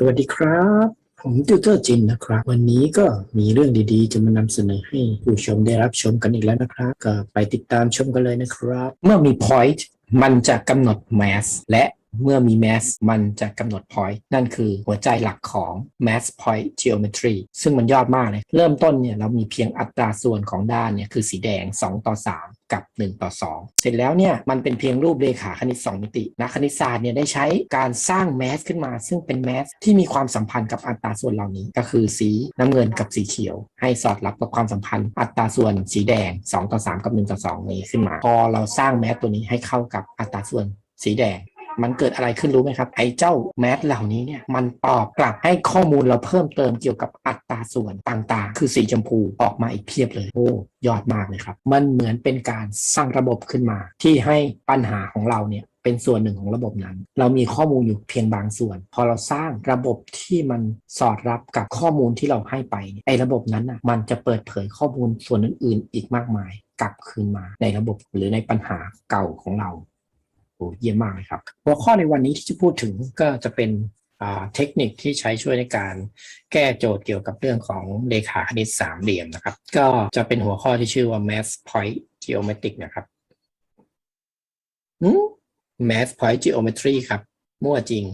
สวัสดีครับ ผมติวเตอร์จินนะครับ วันนี้ก็มีเรื่องดีๆ จะมานำเสนอให้ผู้ชมได้รับชมกันอีกแล้วนะครับ ก็ไปติดตามชมกันเลยนะครับ เมื่อมี point มันจะกำหนด mass และเมื่อมี mass มันจะกำหนด point นั่นคือหัวใจหลักของ mass point geometry ซึ่งมันยอดมากเลย เริ่มต้นเนี่ยเรามีเพียงอัตราส่วนของด้านเนี่ยคือสีแดง 2 ต่อ 3 กับ 1 ต่อ 2 เสร็จแล้วเนี่ยมันเป็นเพียงรูปเลขาคณิต 2 มิตินักคณิตศาสตร์เนี่ยได้ใช้การสร้างแมสขึ้นมา ซึ่งเป็นแมสที่มีความสัมพันธ์กับอัตราส่วนเหล่านี้ ก็คือสีน้ำเงินกับสีเขียว ให้สอดรับกับความสัมพันธ์ อัตราส่วนสีแดง 2 ต่อ 3 กับ 1 ต่อ 2 นี้ขึ้นมา พอเราสร้างแมสตัวนี้ให้เข้ากับอัตราส่วนสีแดง มันเกิดอะไรขึ้นรู้ไหมครับ ไอ้เจ้าแมสเหล่านี้เนี่ยมันตอบกลับให้ข้อมูลเราเพิ่มเติมเกี่ยวกับอัตราส่วนต่างๆ คือสีชมพูออกมาอีกเพียบเลยโอ้ยอดมากเลยครับ มันเหมือนเป็นการสร้างระบบขึ้นมา ที่ให้ปัญหาของเราเนี่ยเป็นส่วนหนึ่งของระบบนั้น เรามีข้อมูลอยู่เพียงบางส่วน พอเราสร้างระบบที่มันสอดรับกับข้อมูลที่เราให้ไป ไอ้ระบบนั้นน่ะมันจะเปิดเผยข้อมูลส่วนอื่น ๆ อีกมากมาย กลับคืนมาในระบบหรือในปัญหาเก่าของเรา โอ้เยี่ยมมากเลยครับ หัวข้อในวันนี้ที่จะพูดถึงก็จะเป็นเทคนิคที่ใช้ช่วยในการแก้โจทย์เกี่ยวกับเรื่องของเลขาคณิตสามเหลี่ยมนะครับ ก็จะเป็นหัวข้อที่ชื่อว่า mass point geometric นะครับอืม mass point geometry ครับ มั่วจริง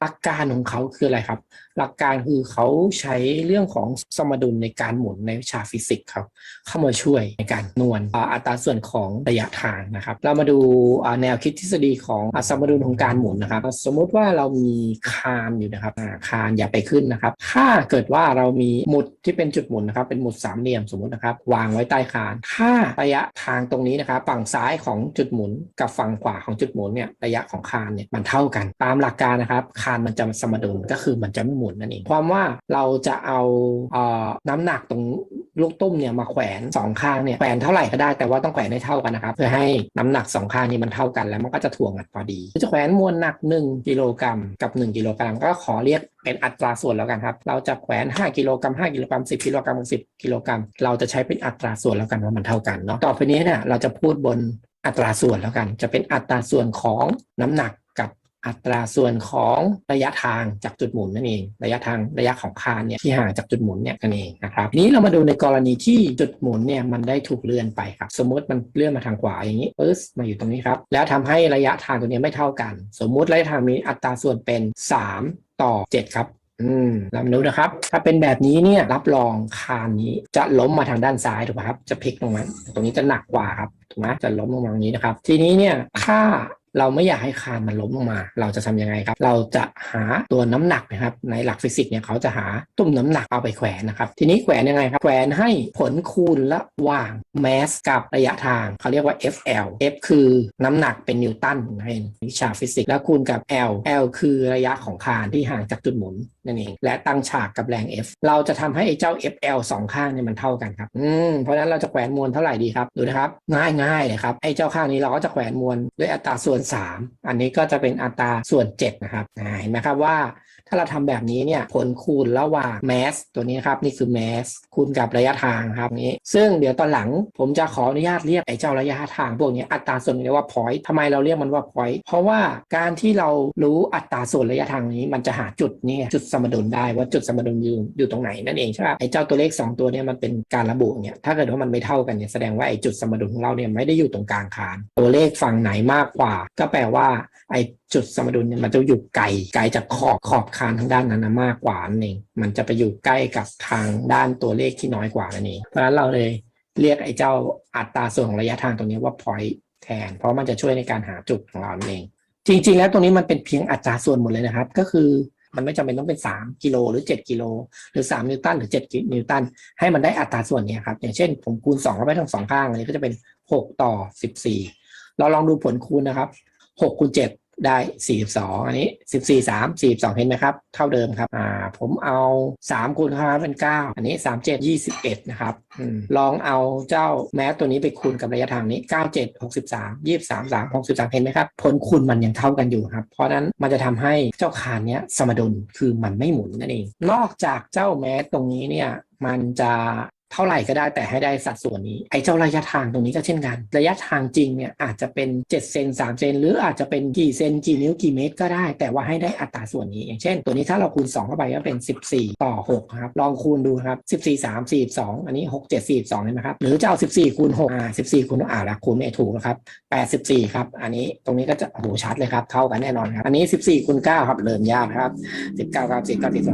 หลักการของเขาคืออะไรครับ หลักการคือเขาใช้เรื่องของสมดุลในการหมุนในวิชาฟิสิกส์ครับเข้ามาช่วยในการนวณอ่าอัตราส่วนของระยะทางนะครับ เรามาดูแนวคิดทฤษฎีของอสมดุลของการหมุนนะครับ สมมุติว่าเรามีคานอยู่นะครับคานอย่าไปขึ้นนะครับ ถ้าเกิดว่าเรามีหมุดที่เป็นจุดหมุนนะครับ เป็นหมุดสามเหลี่ยมสมมตินะครับ วางไว้ใต้คาน ถ้าระยะทางตรงนี้นะครับ ฝั่งซ้ายของจุดหมุนกับฝั่งขวาของจุดหมุนเนี่ยระยะของคานเนี่ยมันเท่ากัน ตามหลักการนะครับคานมันจะสมดุลก็คือมันจะไม่หมุนนั่นเอง ความว่าเราจะเอาเอ่อน้ำหนักตรงลูกตุ้มเนี่ยมาแขวนสองข้างเนี่ยแขวนเท่าไหร่ก็ได้แต่ว่าต้องแขวนให้เท่ากันนะครับเพื่อให้น้ำหนักสองข้างนี้มันเท่ากันแล้วมันก็จะถ่วงกันพอดีจะแขวนมวลหนัก 1กิโลกรัมกับ 1 กิโลกรัม ก็ขอเรียกเป็นอัตราส่วนแล้วกันครับ เราจะแขวน 5 กิโลกรัม5กิโลกรัม 10 กิโลกรัม10 กิโลกรัม เราจะใช้เป็นอัตราส่วนแล้วกันว่ามันเท่ากันเนาะต่อไปนี้เนี่ยเราจะพูดบนอัตราส่วนแล้วกัน จะเป็นอัตราส่วนของน้ำหนัก อัตราส่วนของระยะทางจากจุดหมุนนั่นเอง ระยะทางระยะของคานเนี่ยที่ห่างจากจุดหมุนเนี่ยนั่นเองนะครับนี้เรามาดูในกรณีที่จุดหมุนเนี่ยมันได้ถูกเลื่อนไปครับสมมติมันเลื่อนมาทางขวาอย่างนี้ปึ๊สมาอยู่ตรงนี้ครับแล้วทำให้ระยะทางตัวนี้ไม่เท่ากัน สมมุติระยะทางมีอัตราส่วนเป็น 3 ต่อ 7 ครับอืมเรามาดูนะครับ ถ้าเป็นแบบนี้เนี่ยรับรองคานนี้จะล้มมาทางด้านซ้ายถูกไหมครับ จะพลิกลงมาตรงนี้จะหนักกว่าครับถูกไหมจะล้มลงมาอย่างนี้นะครับ ทีนี้เนี่ยถ้า เราไม่อยากให้คานมันล้มลงมา เราจะทำยังไงครับ เราจะหาตัวน้ำหนักนะครับ ในหลักฟิสิกส์เนี่ยเขาจะหาตุ้มน้ำหนักเอาไปแขวนนะครับ ทีนี้แขวนยังไงครับ แขวนให้ผลคูณระหว่างแมสกับระยะทาง เขาเรียกว่า FL F คือน้ำหนักเป็นนิวตันในวิชาฟิสิกส์แล้วคูณกับ L L คือระยะของคานที่ห่างจากจุดหมุนนั่นเอง และตั้งฉากกับแรง F เราจะทำให้ไอ้เจ้า FL สองข้างเนี่ยมันเท่ากันครับอืมเพราะฉะนั้นเราจะแขวนมวลเท่าไหร่ดีครับดูนะครับง่ายง่ายเลยครับไอ้เจ้าข้างนี้เราก็จะแขวนมวลด้วยอัตราส่วน3 อันนี้ก็จะเป็นอัตราส่วน7นะครับเห็นไหมครับว่า ถ้าเราทำแบบนี้เนี่ยผลคูณระหว่างแมสตัวนี้ครับนี่คือแมสคูณกับระยะทางครับนี้ ซึ่งเดี๋ยวตอนหลังผมจะขออนุญาตเรียกไอ้เจ้าระยะทางพวกนี้อัตราส่วนเรียกว่า point ทำไมเราเรียกมันว่า point เพราะว่าการที่เรารู้อัตราส่วนระยะทางนี้ มันจะหาจุดนี่จุดสมดุลได้ว่าจุดสมดุลอยู่อยู่ตรงไหนนั่นเองใช่ไหมไอ้เจ้าตัวเลข 2 ตัวเนี้มันเป็นการระบุเนี่ยถ้าเกิดว่ามันไม่เท่ากันเนี่ยแสดงว่าไอ้จุดสมดุลของเราเนี่ยไม่ได้อยู่ตรงกลางคานตัวเลขฝั่งไหนมากกว่า ก็แปลว่าไอ้ จุดสมดุลเนี่ยมันจะอยู่ไกลไกลจากขอบขอบคานทางด้านนั้นนะมากกว่านั่นเองมันจะไปอยู่ใกล้กับทางด้านตัวเลขที่น้อยกว่านั่นเองเพราะฉะนั้นเราเลยเรียกไอ้เจ้าอัตราส่วนของระยะทางตรงนี้ว่า point แทน เพราะมันจะช่วยในการหาจุดของเราเอง จริง ๆ แล้วตรงนี้มันเป็นเพียงอัตราส่วนหมดเลยนะครับ ก็คือมันไม่จำเป็นต้องเป็น 3 กิโลหรือ 7 กิโลหรือ 3 นิวตันหรือ 7 นิวตัน ให้มันได้อัตราส่วนเนี้ครับ อย่างเช่น ผมคูณ2เข้าไปทั้งสองข้างอันนี้ก็จะเป็น 6 ต่อ 14 เราลองดูผลคูณนะครับ 6 คูณ 7 ได้ 42 อันนี้ 14 3 42 เห็นไหมครับ เท่าเดิมครับ อ่า ผมเอา 3คูณ5เป็น 9 อันนี้ 37 21 นะครับอลองเอาเจ้าแม้ตัวนี้ไปคูณกับระยะทางนี้ 97 63 23 3 63 เห็นไหมครับ ผลคูณมันยังเท่ากันอยู่ครับ เพราะนั้นมันจะทำให้เจ้าคานเนี้ยสมดุล คือมันไม่หมุนนั่นเอง นอกจากเจ้าแม้ตรงนี้เนี่ย มันจะ เท่าไหร่ก็ได้แต่ให้ได้สัดส่วนนี้ ไอ้เจ้าระยะทางตรงนี้ก็เช่นกัน ระยะทางจริงเนี่ยอาจจะเป็น 7 เซน3 เซน หรืออาจจะเป็นกี่เซนกี่นิ้วกี่เมตรก็ได้ แต่ว่าให้ได้อัตราส่วนนี้ อย่างเช่น ตัวนี้ถ้าเราคูณ 2 เข้าไปก็เป็น 14 ต่อ6ครับลองคูณดูครับ 14 3 42 อันนี้ 6 7 42เห็นไหมครับหรือจะเอา 14คูณ6อ่า14คูณอ่าละคูณไม่ถูกนะครับ84ครับอันนี้ตรงนี้ก็จะโอ้โหชัดเลยครับเท่ากันแน่นอนครับอันนี้ 14คูณ9ครับเริ่มยากครับ19ครับ10 9 12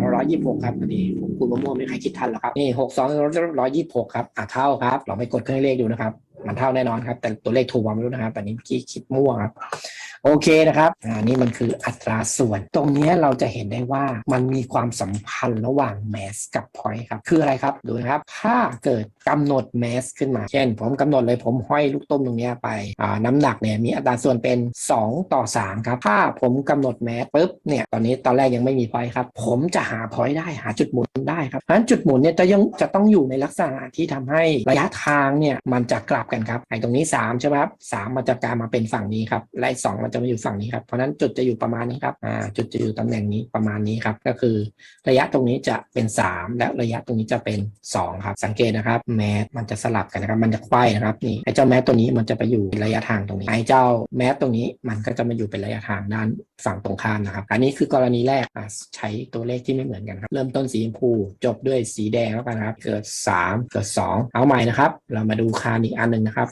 126ครับอันนี้ผมคูณมั่วๆไม่ใครคิดทันหรอกครับนี่62 126 ครับอะเท่าครับ เราไปกดเครื่องเลขดูนะครับ มันเท่าแน่นอนครับ แต่ตัวเลขถูกวางไม่รู้นะครับอันนี้เมื่อกี้คิดมั่วครับ โอเคนะครับอ่านี่มันคืออัตราส่วน ตรงนี้เราจะเห็นได้ว่ามันมีความสัมพันธ์ระหว่าง mass กับ point ครับ คืออะไรครับ ดูนะครับ ถ้าเกิดกำหนด mass ขึ้นมา เช่น ผมกำหนดเลยผมห้อยลูกต้มตรงนี้ไปอ่าน้ำหนักเนี่ยมีอัตราส่วนเป็น 2 ต่อ 3 ครับ ถ้าผมกำหนด mass ปุ๊บเนี่ย ตอนนี้ตอนแรกยังไม่มี point ครับ ผมจะหา point ได้หาจุดหมุนได้ครับเพราะฉะนั้นจุดหมุนเนี่ยจะยังจะต้องอยู่ในลักษณะที่ทำให้ระยะทางเนี่ยมันจะกลับกันครับ ไอ้ตรงนี้3ใช่ไหมครับสามมันจะกลายมาเป็นฝั่งนี้ครับ และสองมันจะจะมาอยู่ฝั่งนี้ครับ เพราะฉะนั้นจุดจะอยู่ประมาณนี้ครับอ่าจุดจะอยู่ตำแหน่งนี้ประมาณนี้ครับ ก็คือระยะตรงนี้จะเป็น 3 และระยะตรงนี้จะเป็น 2 ครับ สังเกตนะครับ แมสมันจะสลับกันนะครับ มันจะไขว้นะครับนี่ไอ้เจ้าแมสตัวนี้มันจะไปอยู่ระยะทางตรงนี้ไอ้เจ้าแมสตรงนี้มันก็จะมาอยู่เป็นระยะทางด้านฝั่งตรงข้ามนะครับ อันนี้คือกรณีแรกใช้ตัวเลขที่ไม่เหมือนกันครับ เริ่มต้นสีชมพูจบด้วยสีแดงแล้วกันครับ เกิด 3 เกิด 2 เอาใหม่นะครับ เรามาดูคานอีกอันหนึ่งนะครับ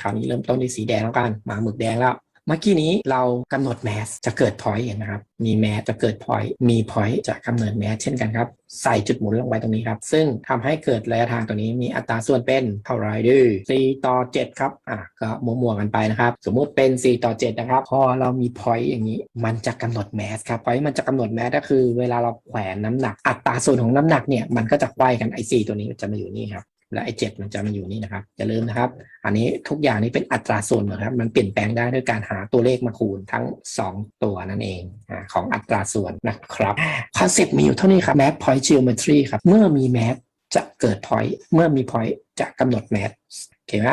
คราวนี้เริ่มต้นด้วยสีแดงแล้วกัน มาหมึกแดงแล้ว เมื่อกี้นี้เรากำหนดแมสจะเกิดพอยต์เห็นนะครับ มีแมสจะเกิดพอยต์มีพอยต์จะกำเนิดแมสเช่นกันครับ ใส่จุดหมุนลงไปตรงนี้ครับ ซึ่งทำให้เกิดระยะทางตัวนี้มีอัตราส่วนเป็นเท่าไรดื้อ4ต่อ 7 ครับ อะก็มัวๆกันไปนะครับ สมมุติเป็น 4 ต่อ 7 นะครับ พอเรามีพอยต์อย่างนี้ มันจะกำหนดแมสครับพอยต์มันจะกำหนดแมสก็คือ เวลาเราแขวนน้ำหนัก อัตราส่วนของน้ำหนักเนี่ยมันก็จะไขว้กันไอ้4ตัวนี้จะมาอยู่นี่ครับ และไอ้เจ็ดมันจะมาอยู่นี่นะครับอย่าลืมนะครับ อันนี้ทุกอย่างนี้เป็นอัตราส่วนหมดครับ มันเปลี่ยนแปลงได้ด้วยการหาตัวเลขมาคูณทั้ง 2 ตัวนั่นเองอของอัตราส่วนนะครับคอนเซ็ปต์มีอยู่เท่านี้ครับ map point geometry ครับ เมื่อมี map จะเกิด point เมื่อมี point จะกำหนด map โอเคไหม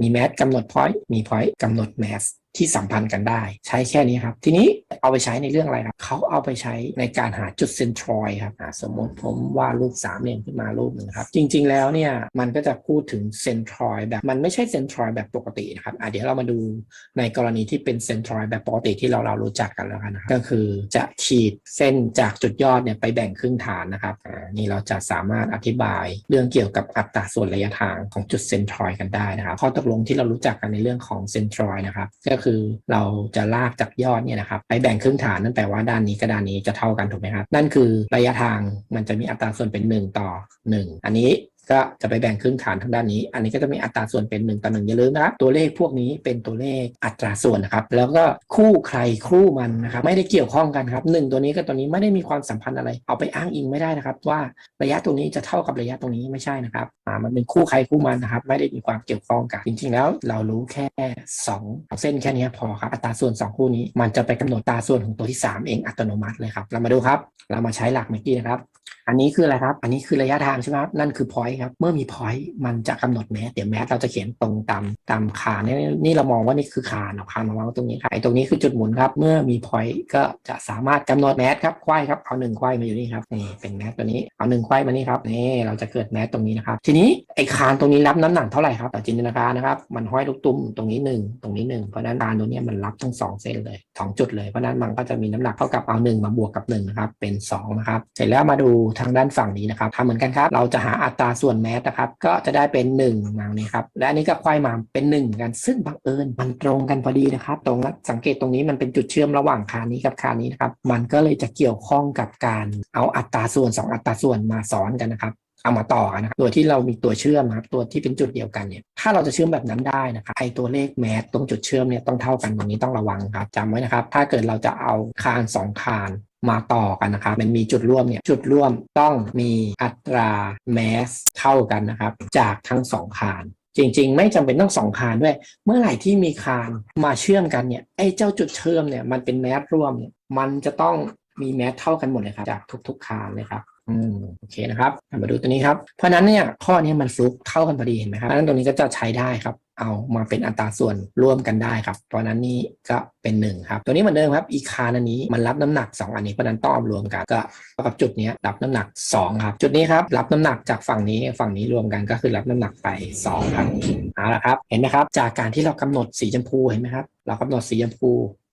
มี map กำหนด point มี point กำหนด mass ที่สัมพันธ์กันได้ ใช้แค่นี้ครับ ทีนี้เอาไปใช้ในเรื่องอะไรครับเขาเอาไปใช้ในการหาจุดเซนทรอยครับสมมติผมวาดรูปสามเหลี่ยมขึ้นมารูปหนึ่งครับ จริง ๆ แล้วเนี่ยมันก็จะพูดถึงเซนทรอยแบบมันไม่ใช่เซนทรอยแบบปกตินะครับเดี๋ยวเรามาดูในกรณีที่เป็นเซนทรอยแบบปกติที่เราเรารู้จักกันแล้วกันนะครับก็คือจะขีดเส้นจากจุดยอดเนี่ยไปแบ่งครึ่งฐานนะครับนี่เราจะสามารถอธิบายเรื่องเกี่ยวกับอัตราส่วนระยะทางของจุดเซนทรอยกันได้นะครับข้อตกลงที่เรารู้จักกันในเรื่องของเซนทรอยนะครับคือเราจะลากจากยอดเนี่ยนะครับไปแบ่งครึ่งฐานนั่นแปลว่าด้านนี้กับด้านนี้จะเท่ากันถูกไหมครับนั่นคือระยะทางมันจะมีอัตราส่วนเป็น 1 ต่อ 1 อันนี้ ก็จะไปแบ่งครึ่งฐานทางด้านนี้ อันนี้ก็จะมีอัตราส่วนเป็น1ต่อ1อย่าลืมนะตัวเลขพวกนี้เป็นตัวเลขอัตราส่วนนะครับ แล้วก็คู่ใครคู่มันนะครับไม่ได้เกี่ยวข้องกันครับหนึ่งตัวนี้กับตัวนี้ไม่ได้มีความสัมพันธ์อะไร เอาไปอ้างอิงไม่ได้นะครับ ว่าระยะตรงนี้จะเท่ากับระยะตรงนี้ไม่ใช่นะครับอ่ามันเป็นคู่ใครคู่มันนะครับ ไม่ได้มีความเกี่ยวข้องกันจริง ๆ แล้วเรารู้แค่สองเส้นแค่นี้พอครับอัตราส่วนสองคู่นี้ มันจะไปกำหนดอัตราส่วนของตัวที่สามเองอัตโนมัติเลยครับเรามาดูครับ เรามาใช้หลักเมื่อกี้นะครับ อันนี้คืออะไรครับ อันนี้คือระยะทางใช่ไหมครับ นั่นคือ point ครับ เมื่อมี point มันจะกำหนดแมสเดี๋ยวแมสเราจะเขียนตรงตามตามคานนี่นี่เรามองว่านี่คือคานเอาคานมาวางตรงนี้ครับไอ้ตรงนี้คือจุดหมุนครับ เมื่อมี point ก็จะสามารถกำหนดแมสครับควายครับเอาหนึ่งควายมาอยู่นี่ครับนี่เป็นแมสตัวนี้เอาหนึ่งควายมานี่ครับนี่เราจะเกิดแมสตรงนี้นะครับ ทีนี้ไอ้คานตรงนี้รับน้ำหนักเท่าไหร่ครับต่จินตนาการนะครับมันห้อยลูกตุ้มตรงนี้หนึ่งตรงนี้หนึ่งเพราะนั้นคานตรงนี้มันรับทั้งสองเส้นเลยสองจุดเลยเพราะนั้นมันก็จะมีน้ำหนักเท่ากับเอาหนึ่งมาบวกกับหนึ่งนะครับเป็นสองนะครับเสร็จแล้วมาดูทางด้านฝั่งนี้นะครับทำเหมือนกันครับ เราจะหาอัตราส่วนแมสนะครับ ก็จะได้เป็น1มาเนี่ยครับ และอันนี้ก็ควายมาเป็น1เหมือนกัน ซึ่งบังเอิญมันตรงกันพอดีนะครับ ตรงนั้สังเกตตรงนี้มันเป็นจุดเชื่อมระหว่างคานนี้กับคานนี้นะครับ มันก็เลยจะเกี่ยวข้องกับการเอาอัตราส่วน 2 อัตราส่วนมาซ้อนกันนะครับเอามาต่อกันนะครับโดยที่เรามีตัวเชื่อมครับตัวที่เป็นจุดเดียวกันเนี่ยถ้าเราจะเชื่อมแบบนั้นได้นะครับไอตัวเลขแมสตรงจุดเชื่อมเนี่ยต้องเท่ากันตรงนี้ต้องระวังครับจำไว้นะครับ ถ้าเกิดเราจะเอาคานสองคาน มาต่อกันนะครับ มันมีจุดร่วมเนี่ย จุดร่วมต้องมีอัตราแมสเท่ากันนะครับ จากทั้งสองคาน จริง ๆ ไม่จำเป็นต้องสองคานด้วย เมื่อไหร่ที่มีคานมาเชื่อมกันเนี่ย ไอ้เจ้าจุดเชื่อมเนี่ย มันเป็นแมสร่วมเนี่ย มันจะต้องมีแมสเท่ากันหมดเลยครับ จากทุก ๆ คานเลยครับ อืมโอเคนะครับมาดูตัวนี้ครับ เพราะนั้นเนี่ยข้อนี้มันฟลุกเข้ากันพอดีเห็นไหมครับเพราะนั้นตรงนี้ก็จะใช้ได้ครับ เอามาเป็นอัตราส่วนร่วมกันได้ครับ เพราะนั้นนี่ก็เป็นหนึ่งครับตัวนี้เหมือนเดิมครับอีคานอันนี้มันรับน้ำหนัก 2 อันนี้เพราะนั้นต้องรวมกันก็เท่ากับจุดนี้รับน้ำหนัก 2 ครับ จุดนี้ครับรับน้ำหนักจากฝั่งนี้ฝั่งนี้รวมกันก็คือรับน้ำหนักไป 2 ครับเอาละครับ เห็นไหมครับ จากการที่เรากำหนดสีชมพูเห็นไหมครับ เรากำหนดสีชมพู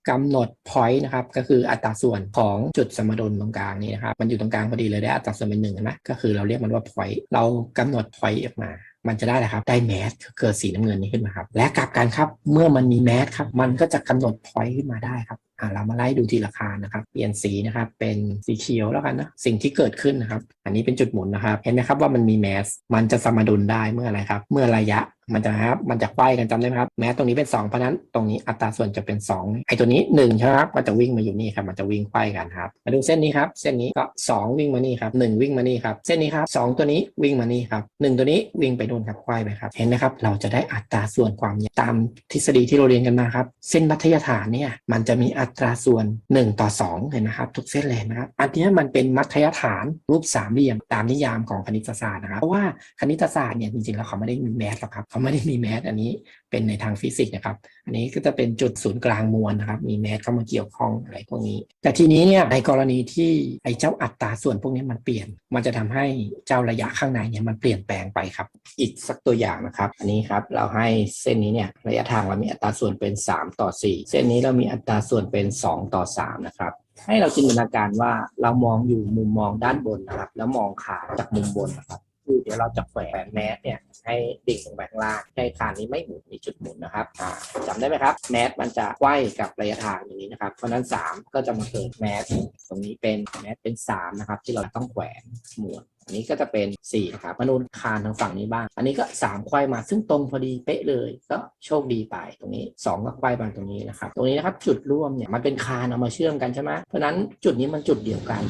กำหนด point นะครับก็คืออัตราส่วนของจุดสมดุลตรงกลางนี้นะครับมันอยู่ตรงกลางพอดีเลยได้อัตราส่วนเป็นหนึ่งเห็นไหมก็คือเราเรียกมันว่า point เรากำหนด point ออกมามันจะได้อะครับ ได้แมสเกิดสีน้ำเงินนี้ขึ้นมาครับ และกลับกันครับ เมื่อมันมีแมสครับ มันก็จะกำหนด point ขึ้นมาได้ครับ อ่าเรามาไล่ดูทีละคานนะครับ เปลี่ยนสีนะครับ เป็นสีเขียวแล้วกันนะ สิ่งที่เกิดขึ้นนะครับ อันนี้เป็นจุดหมุนนะครับ เห็นไหมครับว่ามันมีแมส มันจะสมดุลได้เมื่ออะไรครับ เมื่อระยะ มันจะครับมันจะไขว้กันจำได้ไหมครับแม้ตรงนี้เป็น 2 เพราะนั้นตรงนี้อัตราส่วนจะเป็น 2 ไอ้ตัวนี้1ใช่ไหมครับมันจะวิ่งมาอยู่นี่ครับมันจะวิ่งไขว้กันครับมาดูเส้นนี้ครับเส้นนี้ก็ 2 วิ่งมานี่ครับ1วิ่งมานี่ครับเส้นนี้ครับ2ตัวนี้วิ่งมานี่ครับ1ตัวนี้วิ่งไปนู่นครับไขว้ไปครับเห็นไหมครับเราจะได้อัตราส่วนความยาวตามทฤษฎีที่เราเรียนกันมาครับเส้นมัธยฐานเนี่ยมันจะมีอัตราส่วน 1 ต่อ 2 เห็นไหมครับทุกเส้นเลยนะครับอันนี้มันเป็นมัธยฐานรูปสามเหลี่ยมตามนิยามของคณิตศาสตร์นะครับเพราะว่าคณิตศาสตร์เนี่ยจริงๆแล้วเขาไม่ได้มีแมสหรอกครับเขาไม่ได้มีแมสอันนี้เป็นในทางฟิสิกส์นะครับ อันนี้ก็จะเป็นจุดศูนย์กลางมวลนะครับ มีแมสเข้ามาเกี่ยวข้องอะไรพวกนี้ แต่ทีนี้เนี่ยในกรณีที่ไอ้เจ้าอัตราส่วนพวกนี้มันเปลี่ยน มันจะทำให้เจ้าระยะข้างในเนี่ยมันเปลี่ยนแปลงไปครับ อีกสักตัวอย่างนะครับ อันนี้ครับเราให้เส้นนี้เนี่ยระยะทางเรามีอัตราส่วนเป็น 3 ต่อ 4 เส้นนี้เรามีอัตราส่วนเป็น 2 ต่อ 3 นะครับให้เราจินตนาการว่าเรามองอยู่มุมมองด้านบนนะครับ แล้วมองขาจากมุมบนนะครับ คือเดี๋ยวเราจะแขวนแมสเนี่ยให้ดิ่งลงไปข้างล่างให้คานนี้ไม่หมุนมีจุดหมุนนะครับอ่าจำได้ไหมครับแมสมันจะไขว้กับระยะทางอย่างนี้นะครับ เพราะนั้น 3 ก็จะมาเกิดแมสตรงนี้เป็นแมสเป็น3นะครับที่เราต้องแขวนหมุนอันนี้ก็จะเป็น4นะครับมานูนคานทางฝั่งนี้บ้าง อันนี้ก็3ไขว้มาซึ่งตรงพอดีเป๊ะเลย ก็โชคดีไปตรงนี้ 2 ก็ไขว้มาตรงนี้นะครับ ตรงนี้นะครับจุดร่วมเนี่ยมันเป็นคานเอามาเชื่อมกันใช่ไหมเพราะนั้นจุดนี้มันจุดเดียวกัน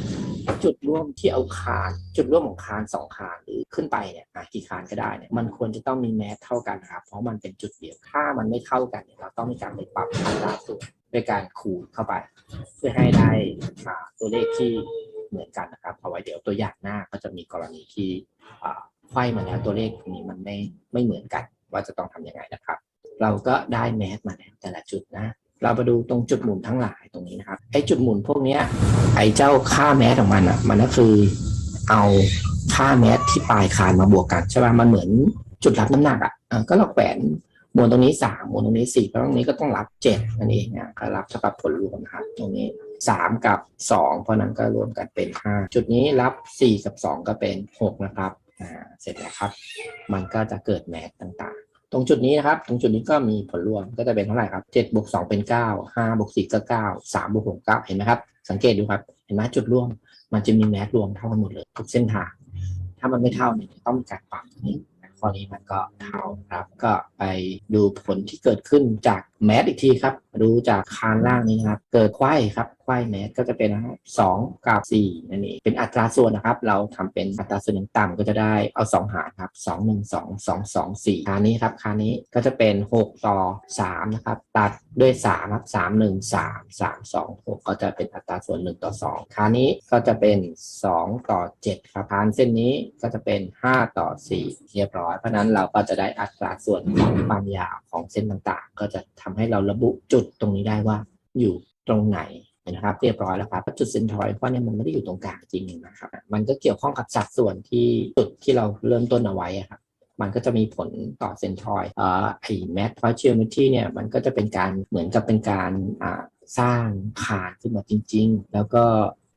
จุดร่วมที่เอาคาน จุดร่วมของคานสองคานหรือขึ้นไปเนี่ยอะกี่คานก็ได้เนี่ยมันควรจะต้องมีแมสเท่ากันนะครับเพราะมันเป็นจุดเดียวถ้ามันไม่เท่ากันเนี่ยเราต้องมีการไปปรับอัตราส่วนด้วยการคูณเข้าไป เพื่อให้ได้ตัวเลขที่เหมือนกันนะครับเอาไว้เดี๋ยวตัวอย่างหน้าก็จะมีกรณีที่อ่าไขว้มาแล้วตัวเลขตรงนี้มันไม่ไม่เหมือนกัน ว่าจะต้องทำยังไงนะครับ เราก็ได้แมสมาแล้วแต่ละจุดนะ เรามาดูตรงจุดหมุนทั้งหลายตรงนี้นะครับไอ้จุดหมุนพวกเนี้ยไอ้เจ้าค่าแมสของมันอะ มันก็คือเอาค่าแมสที่ปลายคานมาบวกกันใช่ป่ะมันเหมือนจุดรับน้ำหนักอะก็เราแขวนมวลตรงนี้สามมวลตรงนี้สี่เพราะตรงนี้ก็ต้องรับเจ็ดนั่นเองนะก็รับเท่ากับผลรวมนะครับตรงนี้สามกับสองเพราะนั้นก็รวมกันเป็นห้าจุดนี้รับสี่กับสองก็เป็นหกนะครับอ่าเสร็จแล้วครับ มันก็จะเกิดแมสต่าง รงจุดนี้นะครับ ตรงจุดนี้ก็มีผลรวมก็จะเป็นเท่าไหร่ครับเจ็ดบวกสองเป็นเก้าห้าบวกสี่ก็เก้าสามบวกหกเก้าเห็นไหมครับ สังเกตดูครับ เห็นไหมจุดร่วม มันจะมีแมสรวมเท่ากันหมดเลยทุกเส้นทาง ถ้ามันไม่เท่าเนี่ยต้องมีการปรับนี้ข้อนี้มันก็เท่าครับ ก็ไปดูผลที่เกิดขึ้นจากแมสอีกทีครับ ดูจากคานล่างนี้นะครับ เกิดไข้ครับไข้แมสก็จะเป็นสองกับสี่นั่นเองเป็นอัตราส่วนนะครับ เราทำเป็นอัตราส่วนอย่างต่ำก็จะได้เอาสองหารครับสองหนึ่งสองสองสองสี่คานนี้ครับคานนี้ก็จะเป็นหกต่อสามนะครับ ตัดด้วยสามครับสามหนึ่งสามสามสองหกก็จะเป็นอัตราส่วนหนึ่งต่อสองคานนี้ก็จะเป็นสองต่อเจ็ดครับคานเส้นนี้ก็จะเป็นห้าต่อสี่เรียบร้อย เพราะฉะนั้นเราก็จะได้อัตราส่วนของความยาวของเส้นต่างๆ ก็จะทำให้เราระบุจุดตรงนี้ได้ว่าอยู่ตรงไหนนะครับเรียบร้อยแล้วครับจุดเซนทรอยเพราะเนี่ยมันไม่ได้อยู่ตรงกลางจริงนะครับมันก็เกี่ยวข้องกับสัดส่วนที่จุดที่เราเริ่มต้นเอาไว้ครับมันก็จะมีผลต่อเซนทรอยเอ่อไอแมทพอยเชียร์มิที่เนี่ยมันก็จะเป็นการเหมือนกับเป็นการอ่าสร้างคานขึ้นมาจริง ๆ แล้วก็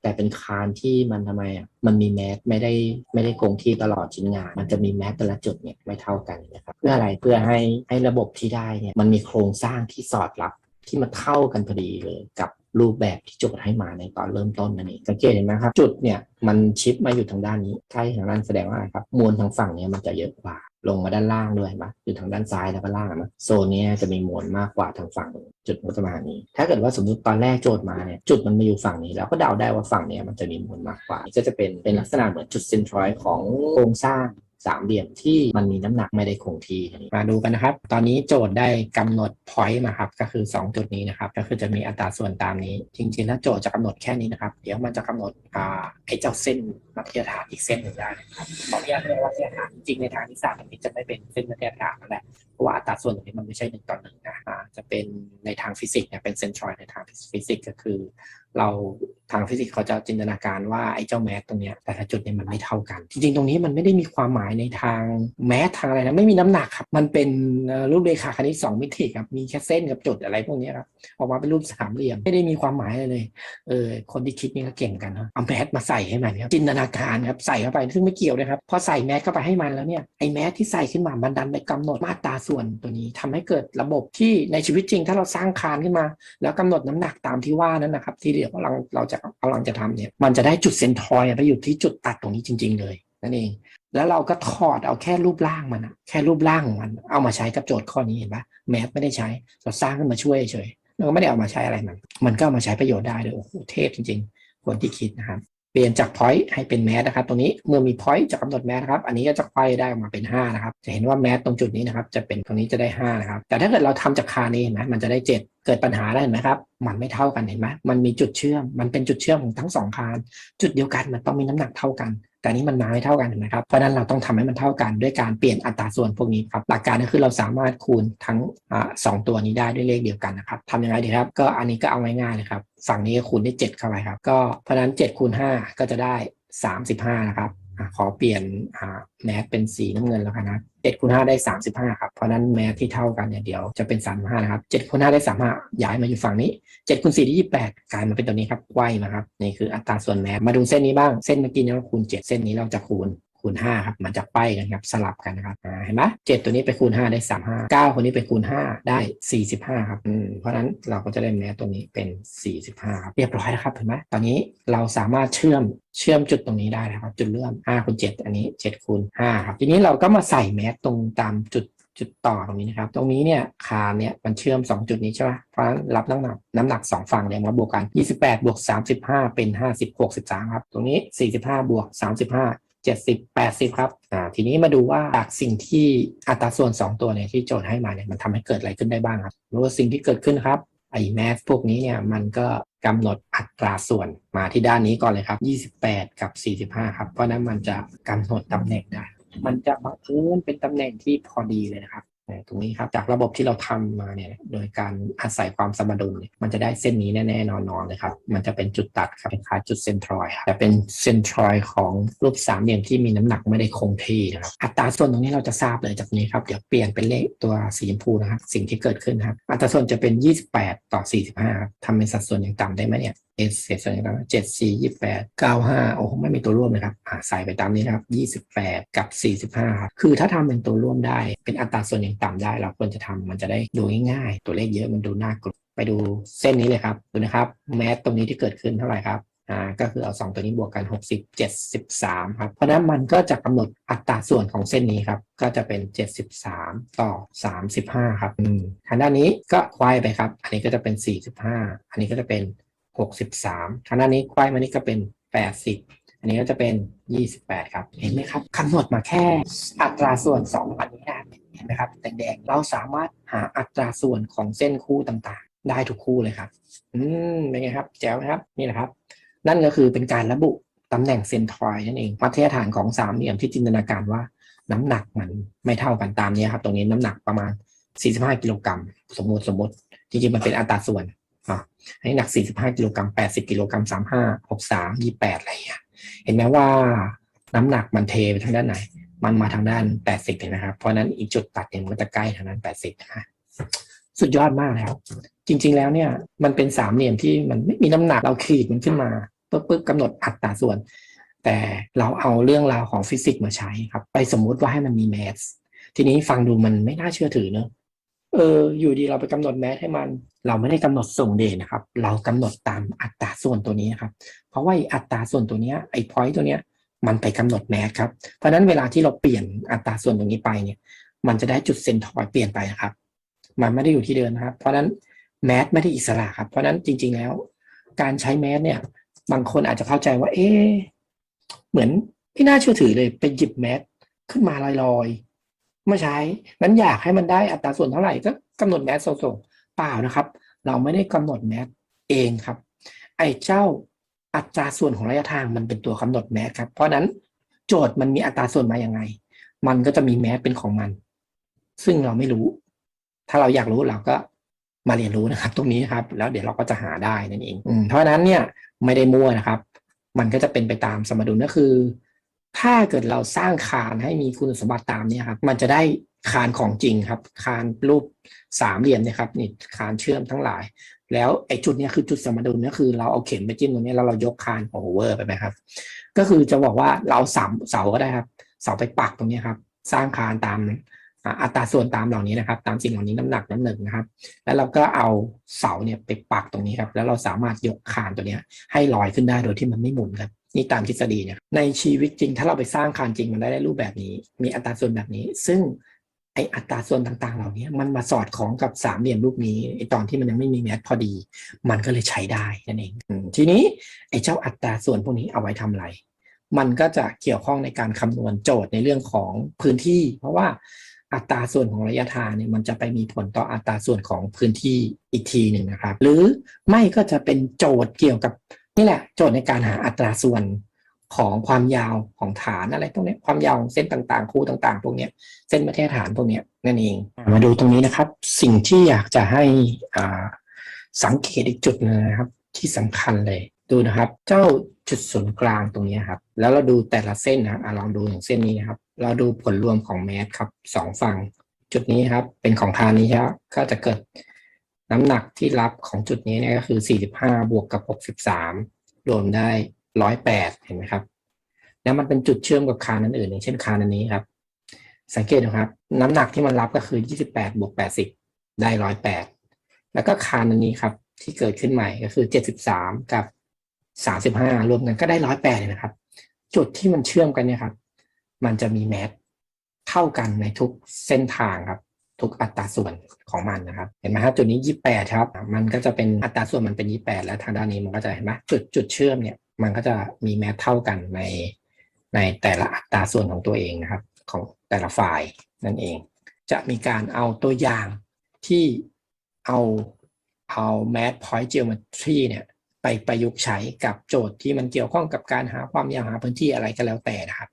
แต่เป็นคานที่มันทำไมอะมันมีแมสไม่ได้ไม่ได้คงที่ตลอดชิ้นงาน มันจะมีแมสแต่ละจุดเนี่ยไม่เท่ากันนะครับเพื่ออะไรเพื่อให้ให้ระบบที่ได้เนี่ยมันมีโครงสร้างที่สอดรับที่มันเท่ากันพอดีเลยกับรูปแบบที่โจทย์ให้มาในตอนเริ่มต้นนั่นเองสังเกตเห็นไหมครับ จุดเนี่ยมันชิปมาอยู่ทางด้านนี้ใกล้ทางด้านแสดงว่าอะไรครับมวลทางฝั่งเนี้มันจะเยอะกว่า ลงมาด้านล่างด้วยมาอยู่ทางด้านซ้ายแล้วก็ล่างนะโซนนี้จะมีมวลมากกว่าทางฝั่งจุดมันจะมานี้ ถ้าเกิดว่าสมมติตอนแรกโจทย์มาเนี่ยจุดมันมาอยู่ฝั่งนี้ แล้วก็เดาได้ว่าฝั่งนี้มันจะมีมวลมากกว่า ก็จะเป็นเป็นลักษณะเหมือนจุดเซนทรอยของโครงสร้าง สามเหลี่ยมที่มันมีน้ำหนักไม่ได้คงที่มาดูกันนะครับ ตอนนี้โจทย์ได้กำหนด point มาครับก็คือ 2 จุดนี้นะครับ ก็คือจะมีอัตราส่วนตามนี้ จริง ๆ แล้วโจทย์จะกำหนดแค่นี้นะครับ เดี๋ยวมันจะกำหนดอ่าไอ้เจ้าเส้นมัธยฐานอีกเส้นหนึ่งได้นะครับขออนุญาตเรียกว่ามัธยฐานจริงในทางที่ศาสตร์อันนี้จะไม่เป็นเส้นมัธยฐานนั่นแหละเพราะว่าอัตราส่วนตรงนี้มันไม่ใช่หนึ่งต่อหนึ่งนะจะเป็นในทางฟิสิกส์เนี่ยเป็นเซนทรอยในทางฟิสิกส์ก็คือ เรา ทางฟิสิกส์เขาจะจินตนาการว่าไอ้เจ้าแมสตรงเนี้ยแต่ละจุดเนี่ยมันไม่เท่ากัน จริงๆ ตรงนี้มันไม่ได้มีความหมายในทางแมสทางอะไรนะไม่มีน้ำหนักครับ มันเป็นรูปเรขาคณิตสองมิติครับมีแค่เส้นกับจุดอะไรพวกนี้ครับออกมาเป็นรูปสามเหลี่ยมไม่ได้มีความหมายอะไรเลยเออคนที่คิดนี่ก็เก่งกันนะเอาแมสมาใส่ให้มันครับจินตนาการครับใส่เข้าไปซึ่งไม่เกี่ยวนะครับพอใส่แมสเข้าไปให้มันแล้วเนี่ยไอ้แมสที่ใส่ขึ้นมามันดันไปกำหนดมาตราส่วนตัวนี้ทำให้เกิดระบบที่ในชีวิตจริง ถ้าเราสร้างคานขึ้นมา แล้วกำหนดน้ำหนักตามที่ว่านั้นนะครับที่เดี๋ยวเราเราจะกำลังจะทำเนี่ยมันจะได้จุดเซนทรอยด์ไปอยู่ที่จุดตัดตรงนี้จริง ๆ เลยนั่นเอง แล้วเราก็ถอดเอาแค่รูปร่างมันอะแค่รูปร่างมัน เอามาใช้กับโจทย์ข้อนี้เห็นปะแมสไม่ได้ใช้เราสร้างขึ้นมาช่วยเฉยเราก็ไม่ได้เอามาใช้อะไรมันมันก็ามาใช้ประโยชน์ได้เลยโอ้โหเทพจริง ๆ คนที่คิดนะครับ ปลี่ยนจาก point ให้เป็น math นะครับ ตรงนี้เมื่อมี point จะกำหนด math นะครับ อันนี้ก็จะไขว้ได้ออกมาเป็น 5 นะครับ จะเห็นว่า math ตรงจุดนี้นะครับ จะเป็นตรงนี้จะได้ 5 นะครับ แต่ถ้าเกิดเราทำจากคานี้เห็นไหมมันจะได้ 7 เกิดปัญหาได้เห็นไหมครับ มันไม่เท่ากันเห็นไหมมันมีจุดเชื่อม มันเป็นจุดเชื่อมของทั้งสองคาน จุดเดียวกันมันต้องมีน้ำหนักเท่ากัน แต่นี้มันมาไม่เท่ากันเห็นไหมครับ เพราะนั้นเราต้องทำให้มันเท่ากันด้วยการเปลี่ยนอัตราส่วนพวกนี้ครับ หลักการก็คือเราสามารถคูณทั้งอสองตัวนี้ได้ด้วยเลขเดียวกันนะครับทำยังไงดีครับ ก็อันนี้ก็เอาง่ายๆเลยครับ ฝั่งนี้คูณได้7เข้าไปครับ ก็เพราะนั้น7คูณ5ก็จะได้ 35 นะครับ ขอเปลี่ยนแมสเป็นสีน้ำเงินแล้วกันนะ7คูณ5ได้35ครับ เพราะนั้นแมสที่เท่ากันเนี่ยเดี๋ยวจะเป็น35นะครับ7คูณ5ได้35ย้ายมาอยู่ฝั่งนี้7คูณ4ได้28กลายมาเป็นตัวนี้ครับไวมาครับนี่คืออัตราส่วนแมสมาดูเส้นนี้บ้างเส้นเมื่อกี้เนี่ยเราคูณ7เส้นนี้เราจะคูณ คูณ5ครับมันจะไปกันครับสลับกันนะครับเห็นไหมเจ็ดตัวนี้ไปคูณ 5 ได้ 35 9 คนนี้ไปคูณ 5 ได้ 45 ครับเพราะนั้นเราก็จะได้แมสตัวนี้เป็น 45 ครับ เรียบร้อยแล้วครับเห็นไหมตอนนี้เราสามารถเชื่อมเชื่อมจุดตรงนี้ได้นะครับ จุดเริ่ม5คูณ7อันนี้7คูณ5ครับทีนี้เราก็มาใส่แมสตรงตามจุดจุดต่อตรงนี้นะครับ ตรงนี้เนี่ยคานเนี่ยมันเชื่อม 2 จุดนี้ใช่ไหมเพราะนั้นรับน้ำหนักน้ำหนัก 2 ฝั่งเนี่ยมาบวกกัน 28 บวก 35 เป็น 50 63 ครับ ตรงนี้ 45 บวก 35 70 80 ครับอ่าทีนี้มาดูว่าจากสิ่งที่อัตราส่วน 2 ตัวเนี่ยที่โจทย์ให้มาเนี่ยมันทำให้เกิดอะไรขึ้นได้บ้างครับรู้ว่าสิ่งที่เกิดขึ้นครับไอ้แมสพวกนี้เนี่ยมันก็กำหนดอัตราส่วนมาที่ด้านนี้ก่อนเลยครับ 28 กับ 45 ครับ เพราะฉะนั้นมันจะกำหนดตำแหน่งได้ มันจะบังเอิญเป็นตำแหน่งที่พอดีเลยนะครับเนี่ย ตรงนี้ครับจากระบบที่เราทำมาเนี่ยโดยการอาศัยความสมดุลมันจะได้เส้นนี้แน่ๆนอนๆเลยครับ มันจะเป็นจุดตัดครับคล้ายจุดเซนทรอยครับแต่เป็นเซนทรอยของรูปสามเหลี่ยมที่มีน้ำหนักไม่ได้คงที่นะครับอัตราส่วนตรงนี้เราจะทราบเลยจากนี้ครับเดี๋ยวเปลี่ยนเป็นเลขตัวสีชมพูนะครับสิ่งที่เกิดขึ้นครับอัตราส่วนจะเป็น 28 ต่อ 45ครับทำเป็นสัดส่วนอย่างต่ำได้ไหมเนี่ย เอเศษส่วนต่างเจ็ดสี่ยี่แปดเก้าห้าโอ้ไม่มีตัวร่วมเลยครับอ่าใส่ไปตามนี้นะครับยี่สิบแปดกับสี่สิบห้าครับคือถ้าทำเป็นตัวร่วมได้ เป็นอัตราส่วนอย่างต่ำได้ เราควรจะทำมันจะได้ดูง่ายๆ ตัวเลขเยอะมันดูน่ากลัวไปดูเส้นนี้เลยครับดูนะครับแมสตรงนี้ที่เกิดขึ้นเท่าไหร่ครับอ่าก็คือเอาสองตัวนี้บวกกัน 60 73 ครับ เพราะนั้นมันก็จะกำหนดอัตราส่วนของเส้นนี้ครับ ก็จะเป็น 73 ต่อ 35 ครับอืมทางด้านนี้ก็ควายไปครับ อันนี้ก็จะเป็น 45 อันนี้ก็จะเป็น 63ทางด้านนี้ควายมานี่ก็เป็น 80 อันนี้ก็จะเป็น 28 ครับ เห็นไหมครับกำหนดมาแค่อัตราส่วน 2 อันนี้นะเห็นไหมครับแดงๆเราสามารถหาอัตราส่วนของเส้นคู่ต่างๆ ได้ทุกคู่เลยครับ อืมเป็นไงครับแจ๋วครับนี่แหละครับ นั่นก็คือเป็นการระบุตำแหน่งเซนทรอยด์นั่นเองมัธยฐานของสามเหลี่ยมที่จินตนาการว่าน้ำหนักมันไม่เท่ากันตามนี้ครับ ตรงนี้น้ำหนักประมาณ 45 กิโลกรัมสมมติสมมติจริงๆมันเป็นอัตราส่วน อะอันนี้หนัก 45 กิโลกรัม 80 กิโลกรัม 35 63 28 อะไรอย่างเงี้ย เห็นไหมว่าน้ำหนักมันเทไปทางด้านไหน มันมาทางด้าน 80เห็นไหมครับ เพราะนั้นอีกจุดตัดเนี่ยมันก็จะใกล้ทางด้าน 80นะสุดยอดมากแล้วจริง ๆ แล้วเนี่ยมันเป็นสามเหลี่ยมที่มันไม่มีน้ำหนักเราขีดมันขึ้นมาปึ๊บปึ๊บกำหนดอัตราส่วน แต่เราเอาเรื่องราวของฟิสิกส์มาใช้ครับ ไปสมมุติว่าให้มันมีแมสทีนี้ฟังดูมันไม่น่าเชื่อถือเนอะ เอออยู่ดีเราไปกำหนดแมสให้มัน เราไม่ได้กำหนดส่งเดนะครับ เรากำหนดตามอัตราส่วนตัวนี้นะครับ เพราะว่าอัตราส่วนตัวนี้ไอ้พอยต์ตัวเนี้ยมันไปกำหนดแมสครับ เพราะฉะนั้นเวลาที่เราเปลี่ยนอัตราส่วนตรงนี้ไปเนี่ย มันจะได้จุดเซนทอยเปลี่ยนไปนะครับ มันไม่ได้อยู่ที่เดิมนะครับ เพราะฉะนั้นแมสไม่ได้อิสระครับ เพราะฉะนั้นจริง ๆแล้ว การใช้แมสเนี่ย บางคนอาจจะเข้าใจว่า เอ๊เหมือนไม่น่าเชื่อถือเลยไปหยิบแมสขึ้นมาลอยๆ ไม่ใช้นั้นอยากให้มันได้อัตราส่วนเท่าไหร่ก็กำหนดแมสส่งเปล่านะครับ เราไม่ได้กำหนดแมสเองครับ ไอ้เจ้าอัตราส่วนของระยะทางมันเป็นตัวกำหนดแมสครับ เพราะนั้นโจทย์มันมีอัตราส่วนมาอย่างไง มันก็จะมีแมสเป็นของมัน ซึ่งเราไม่รู้ ถ้าเราอยากรู้เราก็มาเรียนรู้นะครับ ตรงนี้ครับ แล้วเดี๋ยวเราก็จะหาได้นั่นเองอเพราะฉะนั้นเนี่ยไม่ได้มั่วนะครับ มันก็จะเป็นไปตามสมดุลก็คือ ถ้าเกิดเราสร้างคานให้มีคุณสมบัติตามเนี้ครับมันจะได้คานของจริงครับ คานรูปสามเหลี่ยมนะครับนี่คานเชื่อมทั้งหลาย แล้วไอ้จุดเนี้ยคือจุดสมดุลก็คือเราเอาเข็มไปจิ้มตรงนี้แล้วเรายกคานของโอเวอร์ไปไหมครับ ก็คือจะบอกว่าเราสาเสาก็ได้ครับ เสาไปปักตรงนี้ครับ สร้างคานตามอัตราส่วนตามเหล่านี้นะครับ ตามสิ่งเหล่านี้น้ำหนักน้ำหนึ่งนะครับ แล้วเราก็เอาเสาเนี่ยไปปักตรงนี้ครับ แล้วเราสามารถยกคานตัวเนี้ยให้ลอยขึ้นได้โดยที่มันไม่หมุนครับ นี่ตามทฤษฎีเนี่ยในชีวิตจริง ถ้าเราไปสร้างคานจริงมันได้ได้รูปแบบนี้ มีอัตราส่วนแบบนี้ ซึ่งไออัตราส่วนต่างๆ เหล่านี้มันมาสอดคล้องกับสามเหลี่ยมรูปนี้ไอตอนที่มันยังไม่มีแมทพอดี มันก็เลยใช้ได้นั่นเองทีนี้ไอเจ้าอัตราส่วนพวกนี้เอาไว้ทำอะไรมันก็จะเกี่ยวข้องในการคำนวณโจทย์ในเรื่องของพื้นที่ เพราะว่าอัตราส่วนของระยะทางเนี่ยมันจะไปมีผลต่ออัตราส่วนของพื้นที่อีกทีหนึ่งนะครับ หรือไม่ก็จะเป็นโจทย์เกี่ยวกับ นี่แหละโจทย์ในการหาอัตราส่วนของความยาวของฐานอะไรพวกเนี้ความยาวเส้นต่างๆ คู่ต่างๆพวกเนี้ยเส้นมาตรฐานพวกเนี้ยนั่นเอง มาดูตรงนี้นะครับ สิ่งที่อยากจะให้อ่าสังเกตอีกจุดนึงนะครับ ที่สำคัญเลยดูนะครับ เจ้าจุดศูนย์กลางตรงนี้ครับ แล้วเราดูแต่ละเส้นนะครับอะลองดูอย่างเส้นนี้นะครับ เราดูผลรวมของแมสครับสองฝั่งจุดนี้ครับ เป็นของทางนี้ครับก็จะเกิด น้ำหนักที่รับของจุดนี้เนี่ยก็คือ 45 บวกกับ 63 รวมได้ 108 เห็นไหมครับ แล้วมันเป็นจุดเชื่อมกับคานอื่นอย่างเช่นคานอันนี้ครับ สังเกตนะครับ น้ำหนักที่มันรับก็คือ 28 บวก 80 ได้ 108 แล้วก็คานอันนี้ครับ ที่เกิดขึ้นใหม่ก็คือ 73 กับ 35 รวมกันก็ได้ 108เลยนะครับ จุดที่มันเชื่อมกันเนี่ยครับ มันจะมีแมสเท่ากันในทุกเส้นทางครับ ทุกอัตราส่วนของมันนะครับเห็นไหมครับจุดนี้ 28 ครับ มันก็จะเป็นอัตราส่วนมันเป็น 28 แล้วทางด้านนี้มันก็จะเห็นไหมจุดจุดเชื่อมเนี่ยมันก็จะมีแมสเท่ากันในในแต่ละอัตราส่วนของตัวเองนะครับ ของแต่ละฝ่ายนั่นเอง จะมีการเอาตัวอย่างที่เอาเอา math point geometry เนี่ยไปประยุกต์ใช้กับโจทย์ที่มันเกี่ยวข้องกับการหาความยาวหาพื้นที่อะไรก็แล้วแต่นะครับ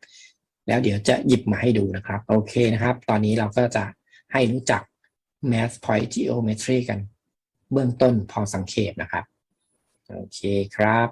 แล้วเดี๋ยวจะหยิบมาให้ดูนะครับ โอเคนะครับ ตอนนี้เราก็จะ ให้รู้จัก mass point geometry กัน เบื้องต้นพอสังเขตนะครับ โอเคครับ